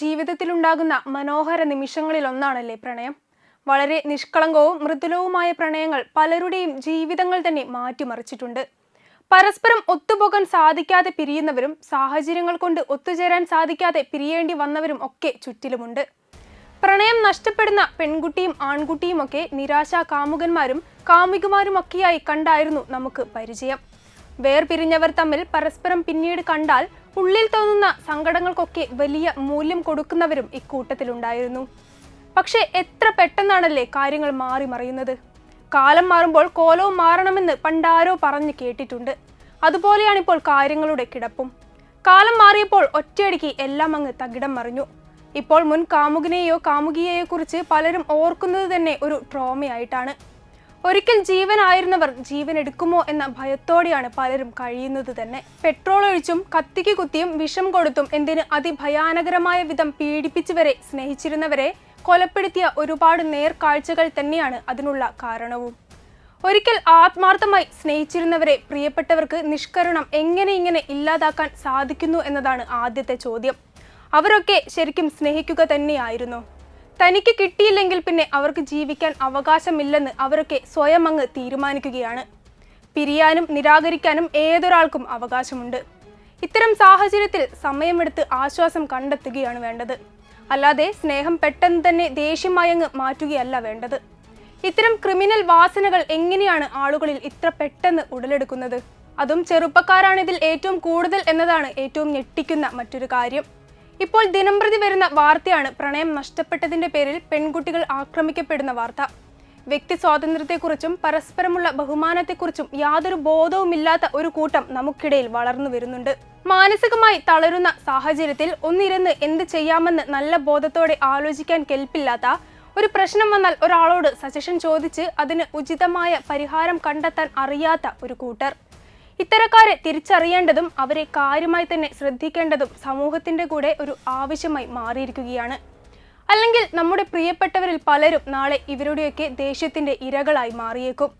ജീവിതത്തിലുണ്ടാകുന്ന മനോഹര നിമിഷങ്ങളിലൊന്നാണല്ലേ പ്രണയം? വളരെ നിഷ്കളങ്കവും മൃദുലവുമായ പ്രണയങ്ങൾ പലരുടെയും ജീവിതങ്ങൾ തന്നെ മാറ്റിമറിച്ചിട്ടുണ്ട്. പരസ്പരം ഒത്തുപോകാൻ സാധിക്കാതെ പിരിയുന്നവരും സാഹചര്യങ്ങൾ കൊണ്ട് ഒത്തുചേരാൻ സാധിക്കാതെ പിരിയേണ്ടി വന്നവരും ഒക്കെ ചുറ്റിലുമുണ്ട്. പ്രണയം നഷ്ടപ്പെടുന്ന പെൺകുട്ടിയും ആൺകുട്ടിയും ഒക്കെ നിരാശാ കാമുകന്മാരും കാമുകിമാരുമൊക്കെയായി കണ്ടായിരുന്നു നമുക്ക് പരിചയം. വേർപിരിഞ്ഞവർ തമ്മിൽ പരസ്പരം പിന്നീട് കണ്ടാൽ ഉള്ളിൽ തോന്നുന്ന സങ്കടങ്ങൾക്കൊക്കെ വലിയ മൂല്യം കൊടുക്കുന്നവരും ഇക്കൂട്ടത്തിലുണ്ടായിരുന്നു. പക്ഷേ എത്ര പെട്ടെന്നാണല്ലേ കാര്യങ്ങൾ മാറി മറിയുന്നത്? കാലം മാറുമ്പോൾ കോലവും മാറണമെന്ന് പണ്ടാരോ പറഞ്ഞു കേട്ടിട്ടുണ്ട്. അതുപോലെയാണിപ്പോൾ കാര്യങ്ങളുടെ കിടപ്പും. കാലം മാറിയപ്പോൾ ഒറ്റയടിക്ക് എല്ലാം അങ്ങ് തകിടം മറിഞ്ഞു. ഇപ്പോൾ മുൻ കാമുകിനെയോ കാമുകിയെയോ കുറിച്ച് പലരും ഓർക്കുന്നത് തന്നെ ഒരു ട്രോമയായിട്ടാണ്. ഒരിക്കൽ ജീവനായിരുന്നവർ ജീവൻ എടുക്കുമോ എന്ന ഭയത്തോടെയാണ് പലരും കഴിയുന്നത് തന്നെ. പെട്രോൾ ഒഴിച്ചും കത്തിക്ക് കുത്തിയും വിഷം കൊടുത്തും എന്തിന് അതിഭയാനകരമായ വിധം പീഡിപ്പിച്ചുവരെ സ്നേഹിച്ചിരുന്നവരെ കൊലപ്പെടുത്തിയ ഒരുപാട് നേർക്കാഴ്ചകൾ തന്നെയാണ് അതിനുള്ള കാരണവും. ഒരിക്കൽ ആത്മാർത്ഥമായി സ്നേഹിച്ചിരുന്നവരെ പ്രിയപ്പെട്ടവർക്ക് നിഷ്കരണം എങ്ങനെ ഇങ്ങനെ ഇല്ലാതാക്കാൻ സാധിക്കുന്നു എന്നതാണ് ആദ്യത്തെ ചോദ്യം. അവരൊക്കെ ശരിക്കും സ്നേഹിക്കുക തന്നെയായിരുന്നു. തനിക്ക് കിട്ടിയില്ലെങ്കിൽ പിന്നെ അവർക്ക് ജീവിക്കാൻ അവകാശമില്ലെന്ന് അവരൊക്കെ സ്വയം അങ്ങ് തീരുമാനിക്കുകയാണ്. പിരിയാനും നിരാകരിക്കാനും ഏതൊരാൾക്കും അവകാശമുണ്ട്. ഇത്തരം സാഹചര്യത്തിൽ സമയമെടുത്ത് ആശ്വാസം കണ്ടെത്തുകയാണ് വേണ്ടത്. അല്ലാതെ സ്നേഹം പെട്ടെന്ന് തന്നെ ദേഷ്യമായങ്ങ് മാറ്റുകയല്ല വേണ്ടത്. ഇത്തരം ക്രിമിനൽ വാസനകൾ എങ്ങനെയാണ് ആളുകളിൽ ഇത്ര പെട്ടെന്ന് ഉടലെടുക്കുന്നത്? അതും ചെറുപ്പക്കാരാണ് ഇതിൽ ഏറ്റവും കൂടുതൽ എന്നതാണ് ഏറ്റവും ഞെട്ടിക്കുന്ന മറ്റൊരു കാര്യം. ഇപ്പോൾ ദിനംപ്രതി വരുന്ന വാർത്തയാണ് പ്രണയം നഷ്ടപ്പെട്ടതിന്റെ പേരിൽ പെൺകുട്ടികൾ ആക്രമിക്കപ്പെടുന്ന വാർത്ത. വ്യക്തി സ്വാതന്ത്ര്യത്തെക്കുറിച്ചും പരസ്പരമുള്ള ബഹുമാനത്തെക്കുറിച്ചും യാതൊരു ബോധവുമില്ലാത്ത ഒരു കൂട്ടം നമുക്കിടയിൽ വളർന്നു വരുന്നുണ്ട്. മാനസികമായി തളരുന്ന സാഹചര്യത്തിൽ ഒന്നിരുന്ന് എന്ത് ചെയ്യാമെന്ന് നല്ല ബോധത്തോടെ ആലോചിക്കാൻ കെൽപ്പില്ലാത്ത ഒരു പ്രശ്നം വന്നാൽ ഒരാളോട് സജഷൻ ചോദിച്ച് അതിന് ഉചിതമായ പരിഹാരം കണ്ടെത്താൻ അറിയാത്ത ഒരു കൂട്ടർ. ഇത്തരക്കാരെ തിരിച്ചറിയേണ്ടതും അവരെ കാര്യമായി തന്നെ ശ്രദ്ധിക്കേണ്ടതും സമൂഹത്തിന്റെ കൂടെ ഒരു ആവശ്യമായി മാറിയിരിക്കുകയാണ്. അല്ലെങ്കിൽ നമ്മുടെ പ്രിയപ്പെട്ടവരിൽ പലരും നാളെ ഇവരുടെയൊക്കെ ദേഷ്യത്തിന്റെ ഇരകളായി മാറിയേക്കും.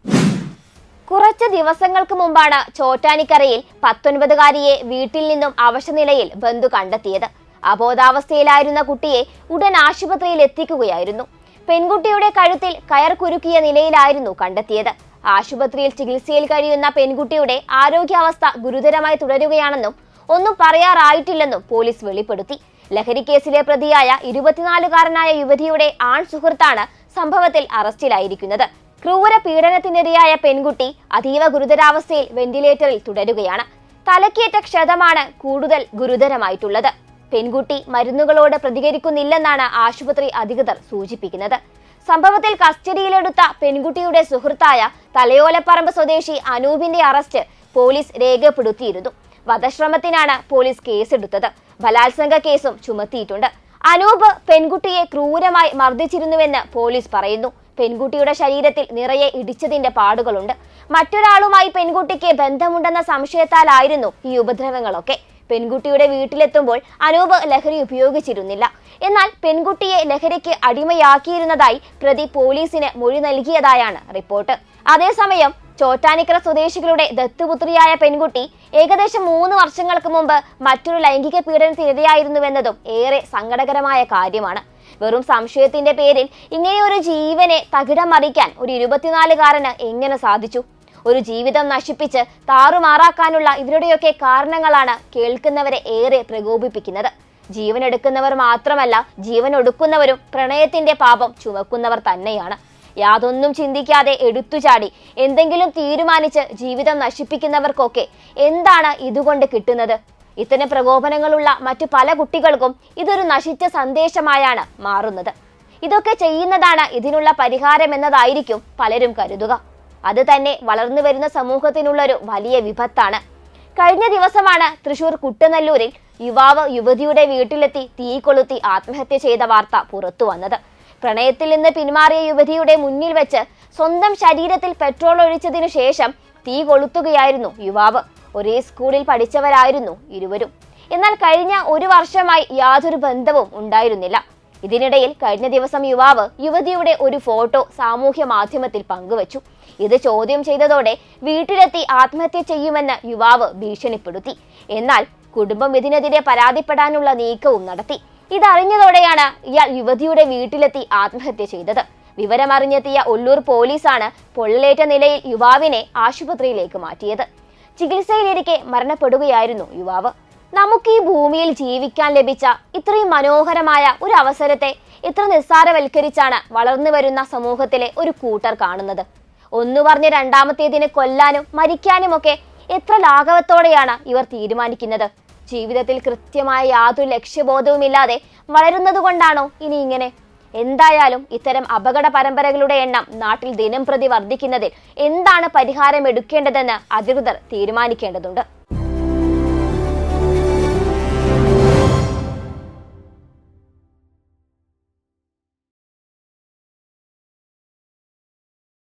കുറച്ച് ദിവസങ്ങൾക്ക് മുമ്പാണ് ചോറ്റാനിക്കരയിൽ പത്തൊൻപതുകാരിയെ വീട്ടിൽ നിന്നും അവശനിലയിൽ ബന്ധു കണ്ടെത്തിയത്. അബോധാവസ്ഥയിലായിരുന്ന കുട്ടിയെ ഉടൻ ആശുപത്രിയിൽ എത്തിക്കുകയായിരുന്നു. പെൺകുട്ടിയുടെ കഴുത്തിൽ കയർ കുരുക്കിയ നിലയിലായിരുന്നു കണ്ടെത്തിയത്. ആശുപത്രിയിൽ ചികിത്സയിൽ കഴിയുന്ന പെൺകുട്ടിയുടെ ആരോഗ്യാവസ്ഥ ഗുരുതരമായി തുടരുകയാണെന്നും ഒന്നും പറയാറായിട്ടില്ലെന്നും പോലീസ് വെളിപ്പെടുത്തി. ലഹരി കേസിലെ പ്രതിയായ ഇരുപത്തിനാലുകാരനായ യുവതിയുടെ ആൺ സുഹൃത്താണ് സംഭവത്തിൽ അറസ്റ്റിലായിരിക്കുന്നത്. ക്രൂര പീഡനത്തിനിരയായ പെൺകുട്ടി അതീവ ഗുരുതരാവസ്ഥയിൽ വെന്റിലേറ്ററിൽ തുടരുകയാണ്. തലക്കേറ്റ ക്ഷതമാണ് കൂടുതൽ ഗുരുതരമായിട്ടുള്ളത്. പെൺകുട്ടി മരുന്നുകളോട് പ്രതികരിക്കുന്നില്ലെന്നാണ് ആശുപത്രി അധികൃതർ സൂചിപ്പിക്കുന്നത്. സംഭവത്തിൽ കസ്റ്റഡിയിലെടുത്ത പെൺകുട്ടിയുടെ സുഹൃത്തായ തലയോലപ്പറമ്പ് സ്വദേശി അനൂപിന്റെ അറസ്റ്റ് പോലീസ് രേഖപ്പെടുത്തിയിരുന്നു. വധശ്രമത്തിനാണ് പോലീസ് കേസെടുത്തത്. ബലാത്സംഗ കേസും ചുമത്തിയിട്ടുണ്ട്. അനൂപ് പെൺകുട്ടിയെ ക്രൂരമായി മർദ്ദിച്ചിരുന്നുവെന്ന് പോലീസ് പറയുന്നു. പെൺകുട്ടിയുടെ ശരീരത്തിൽ നിറയെ ഇടിച്ചതിന്റെ പാടുകളുണ്ട്. മറ്റൊരാളുമായി പെൺകുട്ടിക്ക് ബന്ധമുണ്ടെന്ന സംശയത്താലായിരുന്നു ഈ ഉപദ്രവങ്ങളൊക്കെ. പെൺകുട്ടിയുടെ വീട്ടിലെത്തുമ്പോൾ അനൂപ് ലഹരി ഉപയോഗിച്ചിരുന്നില്ല. എന്നാൽ പെൺകുട്ടിയെ ലഹരിക്ക് അടിമയാക്കിയിരുന്നതായി പ്രതി പോലീസിന് മൊഴി നൽകിയതായാണ് റിപ്പോർട്ട്. അതേസമയം ചോറ്റാനിക്കര സ്വദേശികളുടെ ദത്തുപുത്രിയായ പെൺകുട്ടി ഏകദേശം മൂന്ന് വർഷങ്ങൾക്ക് മുമ്പ് മറ്റൊരു ലൈംഗിക പീഡനത്തിനിരയായിരുന്നുവെന്നതും ഏറെ സങ്കടകരമായ കാര്യമാണ്. വെറും സംശയത്തിന്റെ പേരിൽ ഇങ്ങനെയൊരു ജീവനെ തകിടം മറിക്കാൻ ഒരു ഇരുപത്തിനാലുകാരന് എങ്ങനെ സാധിച്ചു? ഒരു ജീവിതം നശിപ്പിച്ച് താറുമാറാക്കാനുള്ള ഇവരുടെയൊക്കെ കാരണങ്ങളാണ് കേൾക്കുന്നവരെ ഏറെ പ്രകോപിപ്പിക്കുന്നത്. ജീവൻ എടുക്കുന്നവർ മാത്രമല്ല ജീവൻ ഒടുക്കുന്നവരും പ്രണയത്തിന്റെ പാപം ചുമക്കുന്നവർ തന്നെയാണ്. യാതൊന്നും ചിന്തിക്കാതെ എടുത്തുചാടി എന്തെങ്കിലും തീരുമാനിച്ച് ജീവിതം നശിപ്പിക്കുന്നവർക്കൊക്കെ എന്താണ് ഇതുകൊണ്ട് കിട്ടുന്നത്? ഇത്തരം പ്രകോപനങ്ങളുള്ള മറ്റു പല കുട്ടികൾക്കും ഇതൊരു നശിച്ച സന്ദേശമായാണ് മാറുന്നത്. ഇതൊക്കെ ചെയ്യുന്നതാണ് ഇതിനുള്ള പരിഹാരം എന്നതായിരിക്കും പലരും കരുതുക. അത് തന്നെ വളർന്നു വരുന്ന സമൂഹത്തിനുള്ളൊരു വലിയ വിപത്താണ്. കഴിഞ്ഞ ദിവസമാണ് തൃശൂർ കുട്ടനല്ലൂരിൽ യുവാവ് യുവതിയുടെ വീട്ടിലെത്തി തീ കൊളുത്തി ആത്മഹത്യ ചെയ്ത വാർത്ത പുറത്തു വന്നത്. പ്രണയത്തിൽ നിന്ന് പിന്മാറിയ യുവതിയുടെ മുന്നിൽ വെച്ച് സ്വന്തം ശരീരത്തിൽ പെട്രോൾ ഒഴിച്ചതിനു ശേഷം തീ കൊളുത്തുകയായിരുന്നു യുവാവ്. ഒരേ സ്കൂളിൽ പഠിച്ചവരായിരുന്നു ഇരുവരും. എന്നാൽ കഴിഞ്ഞ ഒരു വർഷമായി യാതൊരു ബന്ധവും ഉണ്ടായിരുന്നില്ല. ഇതിനിടയിൽ കഴിഞ്ഞ ദിവസം യുവാവ് യുവതിയുടെ ഒരു ഫോട്ടോ സാമൂഹ്യ മാധ്യമത്തിൽ പങ്കുവച്ചു. ഇത് ചോദ്യം ചെയ്തതോടെ വീട്ടിലെത്തി ആത്മഹത്യ ചെയ്യുമെന്ന് യുവാവ് ഭീഷണിപ്പെടുത്തി. എന്നാൽ കുടുംബം ഇതിനെതിരെ പരാതിപ്പെടാനുള്ള നീക്കവും നടത്തി. ഇതറിഞ്ഞതോടെയാണ് ഇയാൾ യുവതിയുടെ വീട്ടിലെത്തി ആത്മഹത്യ ചെയ്തത്. വിവരമറിഞ്ഞെത്തിയ ഒല്ലൂർ പോലീസാണ് പൊള്ളലേറ്റ നിലയിൽ യുവാവിനെ ആശുപത്രിയിലേക്ക് മാറ്റിയത്. ചികിത്സയിലിരിക്കെ മരണപ്പെടുകയായിരുന്നു യുവാവ്. നമുക്ക് ഈ ഭൂമിയിൽ ജീവിക്കാൻ ലഭിച്ച ഇത്രയും മനോഹരമായ ഒരു അവസരത്തെ ഇത്ര നിസ്സാരവൽക്കരിച്ചാണ് വളർന്നു വരുന്ന സമൂഹത്തിലെ ഒരു കൂട്ടർ കാണുന്നത്. ഒന്നു പറഞ്ഞ് രണ്ടാമത്തേതിനെ കൊല്ലാനും മരിക്കാനുമൊക്കെ എത്ര ലാഘവത്തോടെയാണ് ഇവർ തീരുമാനിക്കുന്നത്. ജീവിതത്തിൽ കൃത്യമായ യാതൊരു ലക്ഷ്യബോധവുമില്ലാതെ വളരുന്നത് കൊണ്ടാണോ ഇനി ഇങ്ങനെ? എന്തായാലും ഇത്തരം അപകട പരമ്പരകളുടെ എണ്ണം നാട്ടിൽ ദിനം പ്രതി വർദ്ധിക്കുന്നതിൽ എന്താണ് പരിഹാരം എടുക്കേണ്ടതെന്ന് അധികൃതർ തീരുമാനിക്കേണ്ടതുണ്ട്.